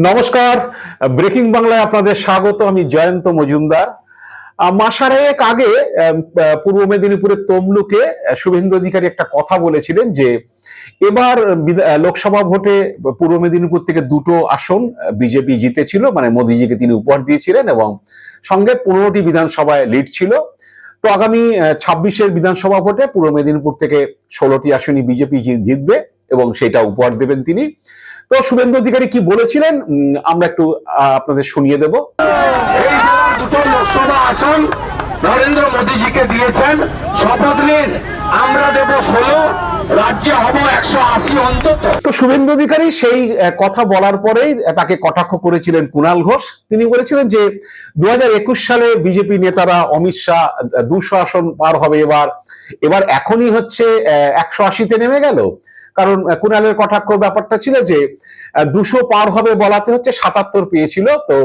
নমস্কার। ব্রেকিং বাংলায় আপনাদের স্বাগত, আমি জয়ন্ত মজুমদার। মাসারেক আগে পূর্ব মেদিনীপুরের তমলুকে শুভেন্দু অধিকারী একটা কথা বলেছিলেন যে, এবার লোকসভা ভোটে পূর্ব মেদিনীপুর থেকে দুটো আসন বিজেপি জিতেছিল মানে মোদিজিকে তিনি উপহার দিয়েছিলেন এবং সঙ্গে পনেরোটি বিধানসভায় লিড ছিল। তো আগামী ছাব্বিশের বিধানসভা ভোটে পূর্ব মেদিনীপুর থেকে ষোলোটি আসনই বিজেপি জিতবে এবং সেটা উপহার দেবেন তিনি। তো শুভেন্দু অধিকারী কি বলেছিলেন? আমরা একটু আপনাদের শুনিয়ে দেব। দুটো লোকসভা আসন নরেন্দ্র মোদীজিকে দিয়েছেন। শপথ নিন আমরা দেব ষোলো রাজ্যে হব একশো আশি অন্তত। তো শুভেন্দু অধিকারী সেই কথা বলার পরেই তাকে কটাক্ষ করেছিলেন কুণাল ঘোষ। তিনি বলেছিলেন যে দু হাজার একুশ সালে বিজেপি নেতারা অমিত শাহ দুশো আসন পার হবে এবার। এবার এখনই হচ্ছে একশো আশিতে নেমে গেল। কারণ কুণালের কটাক্ষ ব্যাপারটা ছিল যে দুশো পার হবে বলাতে হচ্ছে সাতাত্তর পেয়েছিল। তো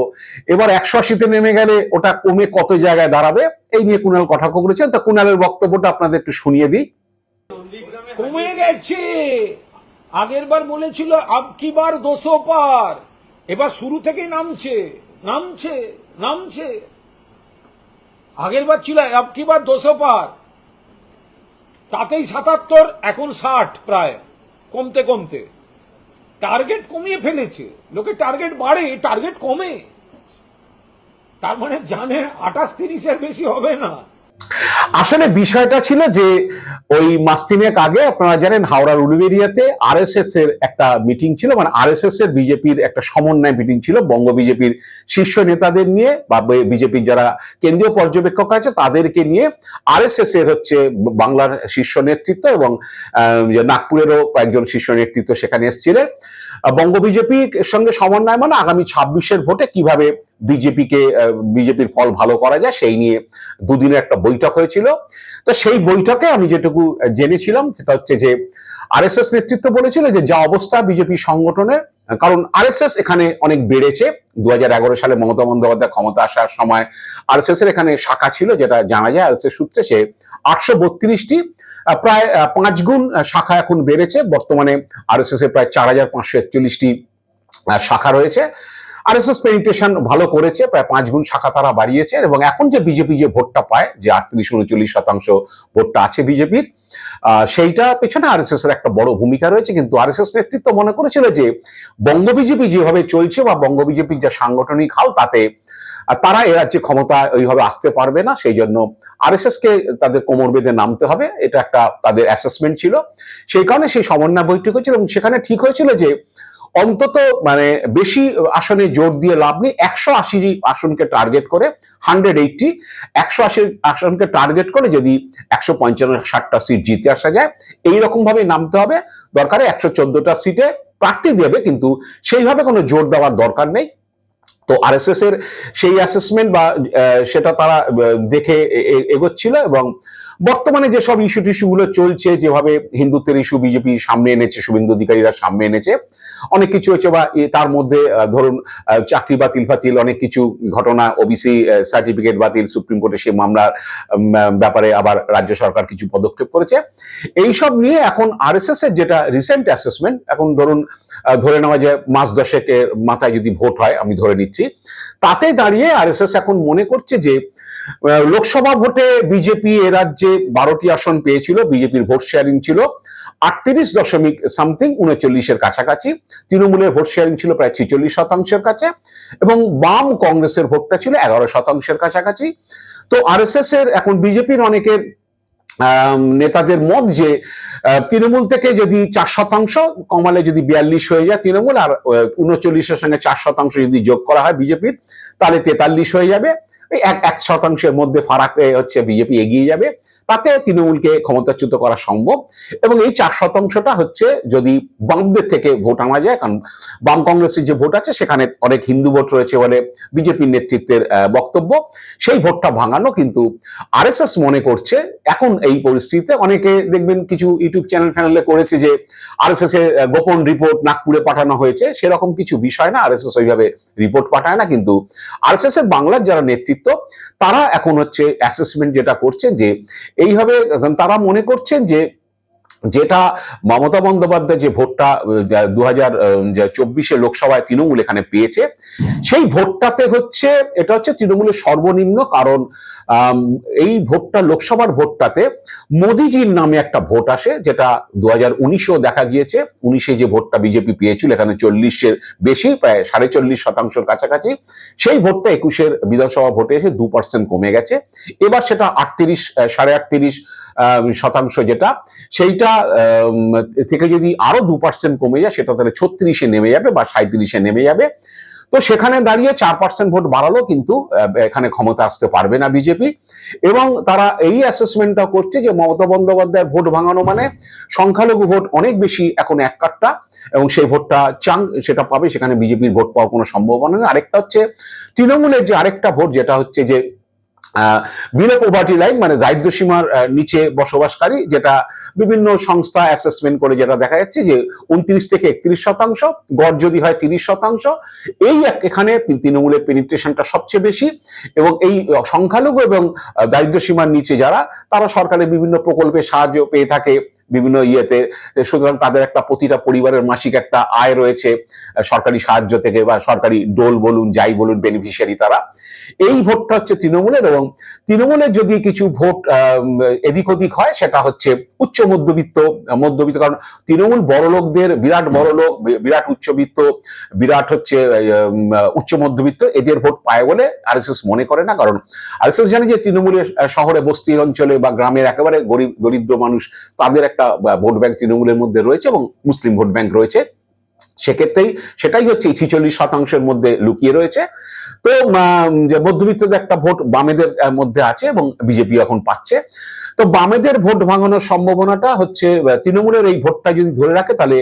এবার একশো আশিতে নেমে গেলে ওটা কমে কত জায়গায় দাঁড়াবে, এই নিয়ে কুণাল কটাক্ষ করেছেন। তো কুণালের বক্তব্যটা আপনাদের একটু শুনিয়ে দিই। কমে গেছে। আগের বার বলেছিল, আব কি বার দোষো পার? এবার শুরু থেকে নামছে নামছে নামছে। আগের বার ছিল, আব কি বার দোষো পার? তাতেই সাতাত্তর, এখন ষাট প্রায়। কমতে কমতে। টার্গেট কমিয়ে ফেলেছে। লোকে টার্গেট বাড়ে, টার্গেট কমে। তার মানে জানে আঠাশ তিরিশের বেশি হবে না। আসলে বিষয়টা ছিল যে ওই মাস তিনেক আগে আপনারা জানেন হাওড়ার উলুবেরিয়াতে আরএসএস এর একটা মিটিং ছিল মানে আরএসএস এর বিজেপির একটা সমন্বয় মিটিং ছিল, বঙ্গ বিজেপির শীর্ষ নেতাদের নিয়ে বা বিজেপির যারা কেন্দ্রীয় পর্যবেক্ষক আছে তাদেরকে নিয়ে আরএসএস এর হচ্ছে বাংলার শীর্ষ নেতৃত্ব এবং নাগপুরেরও কয়েকজন শীর্ষ নেতৃত্ব সেখানে এসেছিলেন। বঙ্গ বিজেপির সঙ্গে সমন্বয় মানে আগামী ছাব্বিশের ভোটে কীভাবে বিজেপিকে বিজেপির ফল ভালো করা যায় সেই নিয়ে দুদিনের একটা বৈঠক হয়েছিল। তো সেই বৈঠকে আমি যেটুকু জেনেছিলাম সেটা হচ্ছে যে আরএসএস নেতৃত্ব বলেছিল যে যা অবস্থা বিজেপি সংগঠনের কারণ আরএসএস এখানে অনেক বেড়েছে। দু হাজার এগারো সালে মমতা বন্দ্যোপাধ্যায় ক্ষমতা আসার সময় এর এখানে শাখা ছিল যেটা জানা যায়, আরএসএস সূত্রে সে আটশো বত্রিশটি প্রায় পাঁচ গুণ শাখা এখন বেড়েছে। বর্তমানে আরএসএস এর প্রায় চার হাজার পাঁচশো একচল্লিশটি শাখা রয়েছে। আরএসএস পেনিটেশন ভালো করেছে, প্রায় পাঁচ গুণ শাখা তারা বাড়িয়েছে। এবং এখন যে বিজেপি যে ভোটটা পায়, যে আটত্রিশ, উনচল্লিশ শতাংশ ভোটটা আছে বিজেপির সেইটা পেছনে আরএসএস এর একটা বড় ভূমিকা রয়েছে। কিন্তু আরএসএস নেতৃত্ব মনে করেছিল যে বঙ্গ বিজেপি যেভাবে চলছে বা বঙ্গ বিজেপির যা সাংগঠনিক হাল, তাতে আর তারা এ রাজ্যে ক্ষমতা ওইভাবে আসতে পারবে না, সেই জন্য আরএসএস কে তাদের কোমর বেঁধে নামতে হবে, এটা একটা তাদের অ্যাসেসমেন্ট ছিল। সেই কারণে সেই সমন্বয় বৈঠক হয়েছিল এবং সেখানে ঠিক হয়েছিল যে অন্তত মানে বেশি আসনে জোর দিয়ে লাভ নেই, একশো আশি আসনকে টার্গেট করে হান্ড্রেড এইটটি একশো আশি আসনকে টার্গেট করে যদি একশো পঞ্চান্ন ষাটটা সিট জিতে আসা যায় এইরকম ভাবে নামতে হবে। দরকারে একশো চোদ্দটা সিটে প্রার্থী দেবে, কিন্তু সেইভাবে কোনো জোর দেওয়ার দরকার নেই। তো আরএসএস এর সেই অ্যাসেসমেন্ট বা সেটা তারা দেখে এগোচ্ছিল এবং বর্তমানে যেসব ইস্যু টিস্যুগুলো চলছে, যেভাবে হিন্দুত্বের ইস্যু বিজেপি সামনে এনেছে, শুভেন্দু অধিকারীরা সামনে এনেছে, অনেক কিছু হয়েছে বা তার মধ্যে ধরুন চাকরি বাতিল ফাতিল, অনেক কিছু ঘটনা ওবিসি সার্টিফিকেট বাতিল, সুপ্রিম কোর্টে সেই মামলার ব্যাপারে আবার রাজ্য সরকার কিছু পদক্ষেপ করেছে। এইসব নিয়ে এখন আরএসএস এর যেটা রিসেন্ট অ্যাসেসমেন্ট এখন ধরুন ধরে নেওয়া যে মাস দশেকের মাথায় যদি ভোট হয়, আমি ধরে নিচ্ছি। তাতে দাঁড়িয়ে আরএসএস এখন মনে করছে যে লোকসভা ভোটে বিজেপি এ রাজ্যে বারোটি আসন পেয়েছিল, বিজেপির ভোট শেয়ারিং ছিল আটত্রিশ দশমিক সামথিং, উনচল্লিশের কাছাকাছি। তৃণমূলের ভোট শেয়ারিং ছিল প্রায় ছিচল্লিশ শতাংশের কাছে এবং বাম কংগ্রেসের ভোটটা ছিল এগারো শতাংশের কাছাকাছি। তো আরএসএস এর, এখন বিজেপির অনেকের নেতাদের মত যে তৃণমূল থেকে যদি চার শতাংশ, কমালে যদি বিয়াল্লিশ হয়ে যায় তৃণমূল, আর উনচল্লিশের সঙ্গে চার শতাংশ যদি যোগ করা হয় বিজেপির, তাহলে তেতাল্লিশ হয়ে যাবে। এক এক শতাংশের মধ্যে ফারাকে হচ্ছে বিজেপি এগিয়ে যাবে। তাতে তৃণমূলকে ক্ষমতাচ্যুত করা সম্ভব। এবং এই চার শতাংশটা হচ্ছে যদি বামদের থেকে ভোট আনা যায়, কারণ বাম কংগ্রেসের যে ভোট আছে, সেখানে অনেক হিন্দু ভোট রয়েছে বলে বিজেপির নেতৃত্বের বক্তব্য। সেই ভোটটা ভাঙানো কিন্তু আরএসএস মনে করছে, এখন এই পরিস্থিতিতে অনেকে দেখবেন কিছু ইউটিউব চ্যানেল ফ্যানেলে করেছে যে আর এস গোপন রিপোর্ট নাগপুরে পাঠানো হয়েছে, সেরকম কিছু বিষয় না আর এস ওইভাবে রিপোর্ট পাঠায় না, কিন্তু আর এস এর বাংলার যারা নেতৃত্ব, তারা এখন হচ্ছে অ্যাসেসমেন্ট যেটা করছেন যে, এইভাবে তারা মনে করছেন যে যেটা মমতা বন্দ্যোপাধ্যায় যে ভোটটা দু হাজার চব্বিশে লোকসভায় তৃণমূল এখানে পেয়েছে, সেই ভোটটাতে হচ্ছে, এটা হচ্ছে তৃণমূলের সর্বনিম্ন কারণ এই ভোটটা, লোকসভার ভোটটাতে মোদিজির নামে একটা ভোট আসে, যেটা দু হাজার উনিশেও দেখা গিয়েছে, উনিশে যে ভোটটা বিজেপি পেয়েছিল, এখানে চল্লিশের বেশি, প্রায় সাড়ে চল্লিশ শতাংশের কাছাকাছি, সেই ভোটটা একুশের বিধানসভা ভোটে এসে দু পার্সেন্ট কমে গেছে, এবার সেটা আটত্রিশ সাড়ে আটত্রিশ শতাংশ যেটা, সেইটা থেকে যদি আরও দু পার্সেন্ট কমে যায়, সেটা তাহলে ছত্রিশে নেমে যাবে বা সাঁত্রিশে নেমে যাবে। তো সেখানে দাঁড়িয়ে চার পার্সেন্ট ভোট বাড়ালো কিন্তু এখানে ক্ষমতা আসতে পারবে না বিজেপি। এবং তারা এই অ্যাসেসমেন্টটা করছে যে মমতা বন্দ্যোপাধ্যায়ের ভোট ভাঙানো মানে সংখ্যালঘু ভোট অনেক বেশি এখন এক কাট্টা, এবং সেই ভোটটা চাং, সেটা পাবে, সেখানে বিজেপির ভোট পাওয়ার কোনো সম্ভাবনা নেই। আরেকটা হচ্ছে, তৃণমূলের যে আরেকটা ভোট, যেটা হচ্ছে যে বিলো পভার্টি লাইন মানে দারিদ্র সীমার নিচে বসবাসকারী, যেটা বিভিন্ন সংস্থা অ্যাসেসমেন্ট করে যেটা দেখা যাচ্ছে যে উনত্রিশ থেকে একত্রিশ শতাংশ, গড় যদি হয় তিরিশ শতাংশ, এই এখানে তৃণমূলের পেনিট্রেশনটা সবচেয়ে বেশি এবং এই সংখ্যালঘু এবং দারিদ্র সীমার নিচে যারা, তারা সরকারের বিভিন্ন প্রকল্পে সাহায্য পেয়ে থাকে, বিভিন্ন ইয়েতে, সুতরাং তাদের একটা প্রতিটা পরিবারের মাসিক একটা আয় রয়েছে সরকারি সাহায্য থেকে বা সরকারি ডোল বলুন, যাই বলুন বেনিফিশিয়ারি তারা। এই ভোটটা হচ্ছে তৃণমূলের এবং তৃণমূলের যদি কিছু ভোট এদিক ওদিক হয়, সেটা হচ্ছে উচ্চ মধ্যবিত্ত মধ্যবিত্ত, কারণ তৃণমূল বড় লোকদের, বিরাট বড় লোক বিরাট উচ্চবিত্ত, বিরাট হচ্ছে উচ্চ মধ্যবিত্ত, এদের ভোট পায় বলে আরএসএস মনে করে না, কারণ আরএসএস জানে যে তৃণমূলের শহরে, বস্তির অঞ্চলে বা গ্রামের একেবারে গরিব, দরিদ্র মানুষ, তাদের একটা ভোট ব্যাংক তৃণমূলের মধ্যে রয়েছে এবং মুসলিম ভোট ব্যাংক রয়েছে। সেক্ষেত্রেই সেটাই হচ্ছে ছিচল্লিশ শতাংশের মধ্যে লুকিয়ে রয়েছে। তো যে মধ্যবিত্তদের একটা ভোট বামেদের মধ্যে আছে এবং বিজেপি এখন পাচ্ছে। তো বামেদের ভোট ভাঙানোর সম্ভাবনাটা হচ্ছে তৃণমূলের এই ভোটটা যদি ধরে রাখে, তাহলে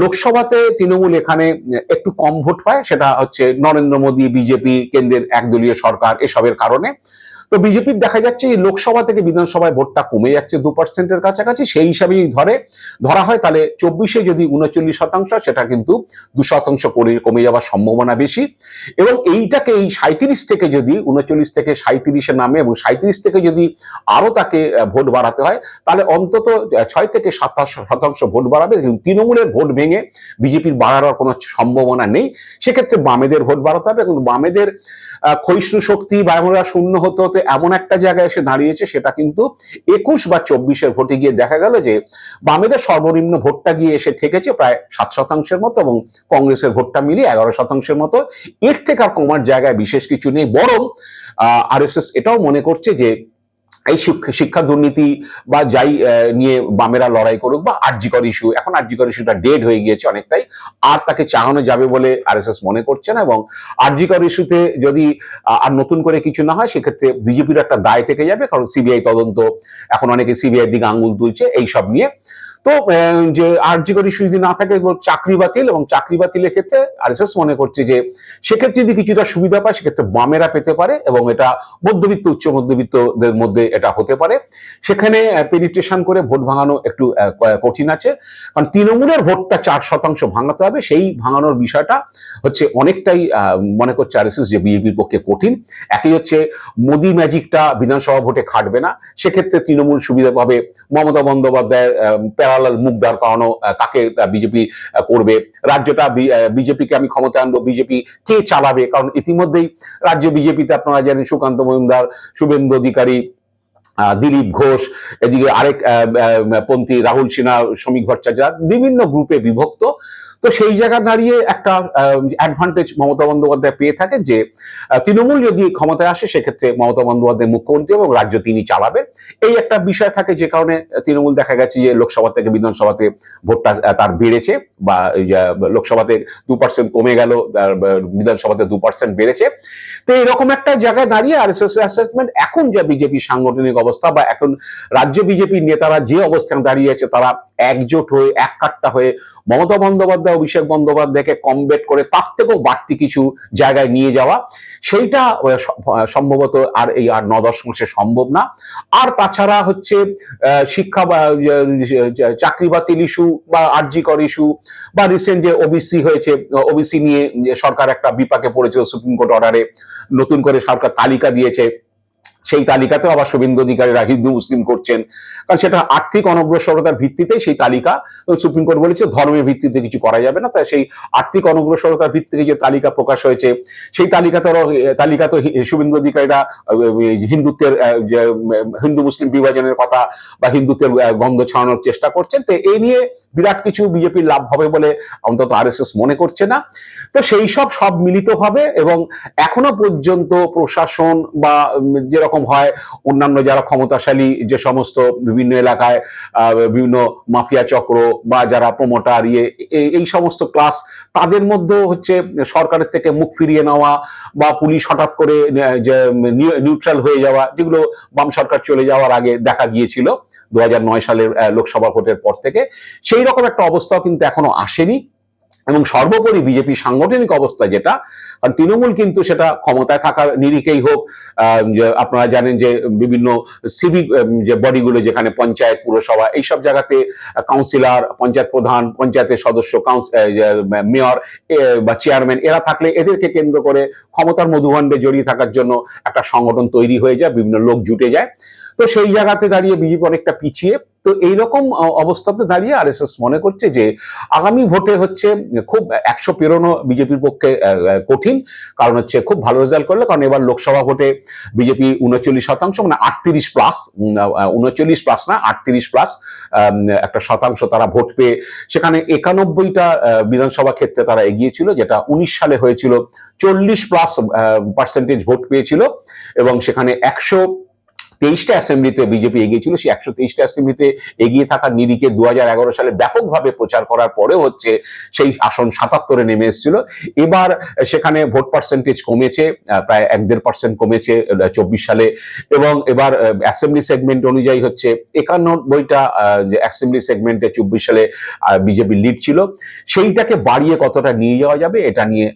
লোকসভাতে তৃণমূল এখানে একটু কম ভোট পায়। সেটা হচ্ছে নরেন্দ্র মোদী, বিজেপি, কেন্দ্রের একদলীয় সরকার এসবের কারণে। তো বিজেপির দেখা যাচ্ছে এই লোকসভা থেকে বিধানসভায় ভোটটা কমে যাচ্ছে দু পার্সেন্টের কাছাকাছি, সেই হিসাবেই ধরে। ধরা হয় তাহলে চব্বিশে যদি উনচল্লিশ শতাংশ, সেটা কিন্তু দু শতাংশ করে কমে যাওয়ার সম্ভাবনা বেশি। এবং এইটাকে এই সাঁত্রিশ থেকে যদি উনচল্লিশ থেকে সাঁত্রিশে নামে এবং সাঁত্রিশ থেকে যদি আরও তাকে ভোট বাড়াতে হয়, তাহলে অন্তত ছয় থেকে সাতাশ শতাংশ ভোট বাড়াবে। তৃণমূলের ভোট ভেঙে বিজেপির বাড়ানোর কোনো সম্ভাবনা নেই। সেক্ষেত্রে বামেদের ভোট বাড়াতে হবে। এবং বামেদের ক্ষয়িষ্ণু শক্তি বা আমরা শূন্য হতে হতে এমন একটা জায়গায় এসে দাঁড়িয়েছে, সেটা কিন্তু একুশ বা চব্বিশের ভোটে গিয়ে দেখা গেল যে বামেদের সর্বনিম্ন ভোটটা গিয়ে এসে ঠেকেছে প্রায় সাত শতাংশের মতো এবং কংগ্রেসের ভোটটা মিলিয়ে এগারো শতাংশের মতো। এর থেকে আর কমার জায়গায় বিশেষ কিছু নেই, বরং আর এটাও মনে করছে যে এই শিক্ষা দুর্নীতি বা যাই নিয়ে বামেরা লড়াই করুক বা আর্জিকর ইস্যু এখন আর্জিকর ইস্যুটা ডেড হয়ে গিয়েছে অনেকটাই, আর তাকে চাহানো যাবে বলে আরএসএস মনে করছে না এবং আর্জিকর ইস্যুতে যদি আর নতুন করে কিছু না হয়, সেক্ষেত্রে বিজেপির একটা দায় থেকে যাবে, কারণ সিবিআই তদন্ত, এখন অনেকে সিবিআই দিকে আঙুল তুলছে, এইসব নিয়ে। তো যে আর্জিকর ইস্যু যদি না থাকে চাকরি বাতিল এবং চাকরি বাতিলের ক্ষেত্রে আরএসএস মনে করছে যে সেক্ষেত্রে যদি কিছুটা সুবিধা পায়, সেক্ষেত্রে বামেরা পেতে পারে এবং এটা মধ্যবিত্ত, উচ্চ মধ্যবিত্তদের মধ্যে এটা হতে পারে। সেখানে পেনিট্রেশন করে ভোট ভাঙানো একটু কঠিন আছে। কারণ তৃণমূলের ভোটটা চার শতাংশ ভাঙাতে হবে, সেই ভাঙানোর বিষয়টা হচ্ছে অনেকটাই মনে করছে আরএসএস যে বিজেপির পক্ষে কঠিন। একই হচ্ছে মোদি ম্যাজিকটা বিধানসভা ভোটে খাটবে না। সেক্ষেত্রে তৃণমূল সুবিধা পাবে মমতা বন্দ্যোপাধ্যায় প্যারালাল মুখ দাঁড় করানো কাকে বিজেপি করবে। রাজ্যটা বিজেপিকে আমি ক্ষমতা আনব। বিজেপি কে চালাবে? কারণ ইতিমধ্যেই রাজ্য বিজেপিতে আপনারা জানেন সুকান্ত মজুমদার, শুভেন্দু অধিকারী দিলীপ ঘোষ, এদিকে আরেক পন্থী রাহুল সিনহা শ্রমিক ভট্টাচার্য, বিভিন্ন গ্রুপে বিভক্ত। তো সেই জায়গা দাঁড়িয়ে একটা অ্যাডভান্টেজ মমতা বন্দ্যোপাধ্যায় পেয়ে থাকেন যে তৃণমূল যদি ক্ষমতায় আসে, সেক্ষেত্রে মমতা বন্দ্যোপাধ্যায় মুখ্যমন্ত্রী এবং রাজ্য তিনি চালাবেন। এই একটা বিষয় থাকে যে কারণে তৃণমূল দেখা গেছে যে, লোকসভা থেকে বিধানসভাতে ভোটটা তার বেড়েছে বা লোকসভাতে দু পার্সেন্ট কমে গেল বিধানসভাতে দু পার্সেন্ট বেড়েছে। তো এরকম একটা জায়গায় দাঁড়িয়ে আর এস অ্যাসেসমেন্ট এখন যা বিজেপি সাংগঠনিক অবস্থা বা এখন রাজ্য বিজেপির নেতারা যে অবস্থানে দাঁড়িয়ে আছে, তারা একজোট হয়ে এক কাট্টা হয়ে মমতা বন্দ্যোপাধ্যায় অভিষেক বন্দ্যোপাধ্যায়কে কমবেট করে তার থেকেও বাড়তি কিছু জায়গায় নিয়ে যাওয়া, সেইটা সম্ভবত আর এই আর ন দশ মাসে সম্ভব না। আর তাছাড়া হচ্ছে শিক্ষা বা চাকরি বাতিল ইস্যু বা আর্জিকর ইস্যু বা রিসেন্ট যে ওবিসি হয়েছে ওবিসি নিয়ে সরকার একটা বিপাকে পড়েছিল সুপ্রিম কোর্ট অর্ডারে নতুন করে সরকার তালিকা দিয়েছে। সেই তালিকাতেও আবার শুভেন্দু অধিকারীরা হিন্দু মুসলিম করছেন। কারণ সেটা আর্থিক অনগ্রসরতার ভিত্তিতেই সেই তালিকা সুপ্রিম কোর্ট বলেছে ধর্মের ভিত্তিতে কিছু করা যাবে না, তাই সেই আর্থিক অনগ্রসরতার ভিত্তিতে যে তালিকা প্রকাশ হয়েছে, সেই তালিকাতে তালিকা তো শুভেন্দু অধিকারীরা হিন্দুত্বের হিন্দু মুসলিম বিভাজনের কথা বা হিন্দুত্বের গন্ধ ছড়ানোর চেষ্টা করছেন। তো এই নিয়ে বিরাট কিছু বিজেপির লাভ হবে বলে অন্তত আরএসএস মনে করছে না। তো সেই সব সব মিলিত হবে এবং এখনও পর্যন্ত প্রশাসন বা যেরকম হয় অন্যান্য যারা ক্ষমতাশালী যে সমস্ত বিভিন্ন এলাকায় বিভিন্ন মাফিয়া চক্র বা যারা প্রমোটার ইয়ে এই- এই সমস্ত ক্লাস তাদের মধ্যেও হচ্ছে সরকারের থেকে মুখ ফিরিয়ে নেওয়া বা পুলিশ হঠাৎ করে যে নিউট্রাল হয়ে যাওয়া যেগুলো বাম সরকার চলে যাওয়ার আগে দেখা গিয়েছিল দু হাজার নয় সালের লোকসভা ভোটের পর থেকে। সেই রকম একটা অবস্থাও কিন্তু এখনও আসেনি। এবং সর্বোপরি বিজেপি সাংগঠনিক অবস্থা যেটা কারণ তৃণমূল কিন্তু সেটা ক্ষমতায় থাকার নিরিখেই হোক আপনারা জানেন যে বিভিন্ন সিভিক যে বডিগুলো যেখানে পঞ্চায়েত, পুরসভা, এইসব জায়গাতে কাউন্সিলর, পঞ্চায়েত প্রধান, পঞ্চায়েতের সদস্য মেয়র বা চেয়ারম্যান, এরা থাকলে এদেরকে কেন্দ্র করে ক্ষমতার মধুভাণ্ডে জড়িয়ে থাকার জন্য একটা সংগঠন তৈরি হয়ে যায়, বিভিন্ন লোক জুটে যায়। তো সেই জায়গাতে দাঁড়িয়ে বিজেপি অনেকটা পিছিয়ে। তো এইরকম অবস্থাতে দাঁড়িয়ে আরএসএস মনে করছে যে আগামী ভোটে হচ্ছে খুব একশো পেরোনো বিজেপির পক্ষে কঠিন। কারণ হচ্ছে খুব ভালো রেজাল্ট করলে। কারণ এবার লোকসভা ভোটে বিজেপি উনচল্লিশ শতাংশ মানে আটত্রিশ প্লাস উনচল্লিশ প্লাস না, আটত্রিশ প্লাস একটা শতাংশ তারা ভোট পেয়ে সেখানে একানব্বইটা বিধানসভা ক্ষেত্রে তারা এগিয়েছিল, যেটা উনিশ সালে হয়েছিল। চল্লিশ প্লাস পার্সেন্টেজ ভোট পেয়েছিল এবং সেখানে একশো তেইশটা অ্যাসেম্বলিতে বিজেপি এগিয়েছিল সেই একশো তেইশটা অ্যাসেম্বলিতে এগিয়ে থাকার নিরিখে দু হাজার এগারো সালে ব্যাপকভাবে প্রচার করার পরেও হচ্ছে সেই আসন সাতাত্তরে নেমে এসেছিল। এবার সেখানে ভোট পার্সেন্টেজ কমেছে প্রায় এক দেড় পার্সেন্ট কমেছে চব্বিশ সালে। এবং এবার অ্যাসেম্বলি সেগমেন্ট অনুযায়ী হচ্ছে একানব্বইটা যে অ্যাসেম্বলি সেগমেন্টে চব্বিশ সালে বিজেপি লিড ছিল। সেইটাকে বাড়িয়ে কতটা নিয়ে যাওয়া যাবে এটা নিয়ে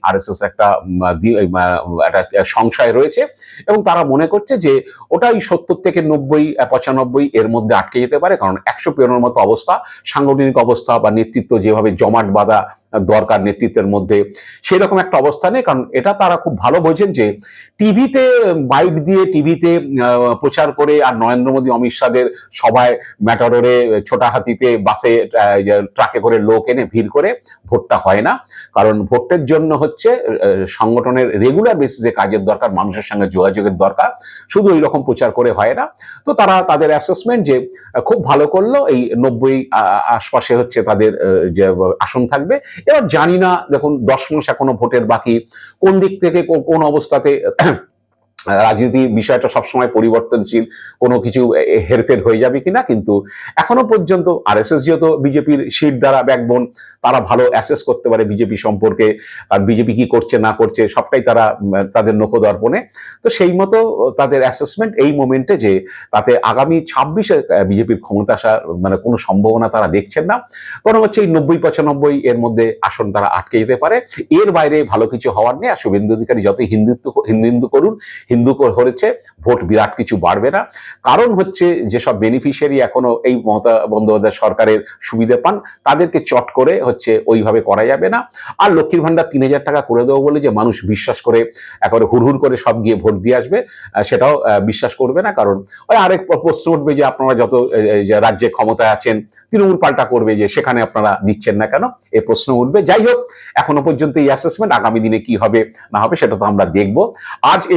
উম, দি- আহ, একটা সংশয় রয়েছে। এবং তারা মনে করছে যে ওটাই সত্তর থেকে নব্বই পঁচানব্বই এর মধ্যে আটকে যেতে পারে, কারণ একশো পেরোনোর মতো অবস্থা, সাংগঠনিক অবস্থা বা নেতৃত্ব যেভাবে জমাট বাঁধা দরকার নেতৃত্বের মধ্যে। সেই রকম একটা অবস্থা নেই, কারণ এটা তারা খুব ভালো বোঝেন যে টিভিতে বাইট দিয়ে টিভিতে প্রচার করে আর নরেন্দ্র মোদী, অমিত শাহের সভায় ম্যাটাডোরে ছোটা হাতিতে বাসে ট্রাকে করে লোক এনে ভিড় করে ভোটটা হয় না। কারণ ভোটের জন্য হচ্ছে সংগঠনের রেগুলার বেসিসে কাজের দরকার, মানুষের সঙ্গে যোগাযোগের দরকার। শুধু ওই রকম প্রচার করে হয় না। তো তারা তাদের অ্যাসেসমেন্ট যে খুব ভালো করল, এই নব্বই আশপাশে হচ্ছে তাদের যে আসন থাকবে। এবার জানি না দেখুন দশ মাস এখনও ভোটের বাকি কোন দিক থেকে কোন অবস্থাতে রাজনীতি বিষয়টা সবসময় পরিবর্তনশীল, কোনো কিছু হেরফের হয়ে যাবে কিনা, কিন্তু এখনও পর্যন্ত আরএসএস যেহেতু বিজেপির সিট দ্বারা ব্যাকবোন তারা ভালো অ্যাসেস করতে পারে বিজেপি সম্পর্কে, আর বিজেপি কি করছে, না করছে, সবটাই তারা তাদের নখদর্পণে তো সেই মতো তাদের অ্যাসেসমেন্ট এই মোমেন্টে যে তাতে আগামী ছাব্বিশে বিজেপির ক্ষমতা আসার মানে কোনো সম্ভাবনা তারা দেখছেন না। বরং হচ্ছে এই নব্বই, পঁচানব্বই এর মধ্যে আসন তারা আটকে যেতে পারে। এর বাইরে ভালো কিছু হওয়ার নেই। আর শুভেন্দু অধিকারী যতই হিন্দুত্ব, হিন্দু হিন্দু করুন হিন্দু হয়েছে ভোট বিরাট কিছু বাড়বে না। কারণ হচ্ছে যেসব বেনিফিশিয়ারি এখনও এই মমতা বন্দ্যোপাধ্যায় সরকারের সুবিধে পান, তাদেরকে চট করে হচ্ছে ওইভাবে করা যাবে না। আর লক্ষ্মীর ভান্ডার তিন হাজার টাকা করে দেবো বলে যে মানুষ বিশ্বাস করে একেবারে হুড়হুড় করে সব গিয়ে ভোট দিয়ে আসবে সেটাও বিশ্বাস করবে না। কারণ ওই আরেক প্রশ্ন উঠবে যে আপনারা যত রাজ্যে ক্ষমতায় আছেন, তৃণমূল পাল্টা করবে যে সেখানে আপনারা দিচ্ছেন না কেন? এ প্রশ্ন উঠবে। যাই হোক, এখনও পর্যন্ত এই অ্যাসেসমেন্ট আগামী দিনে কি হবে না হবে সেটা তো আমরা দেখব। আজ এ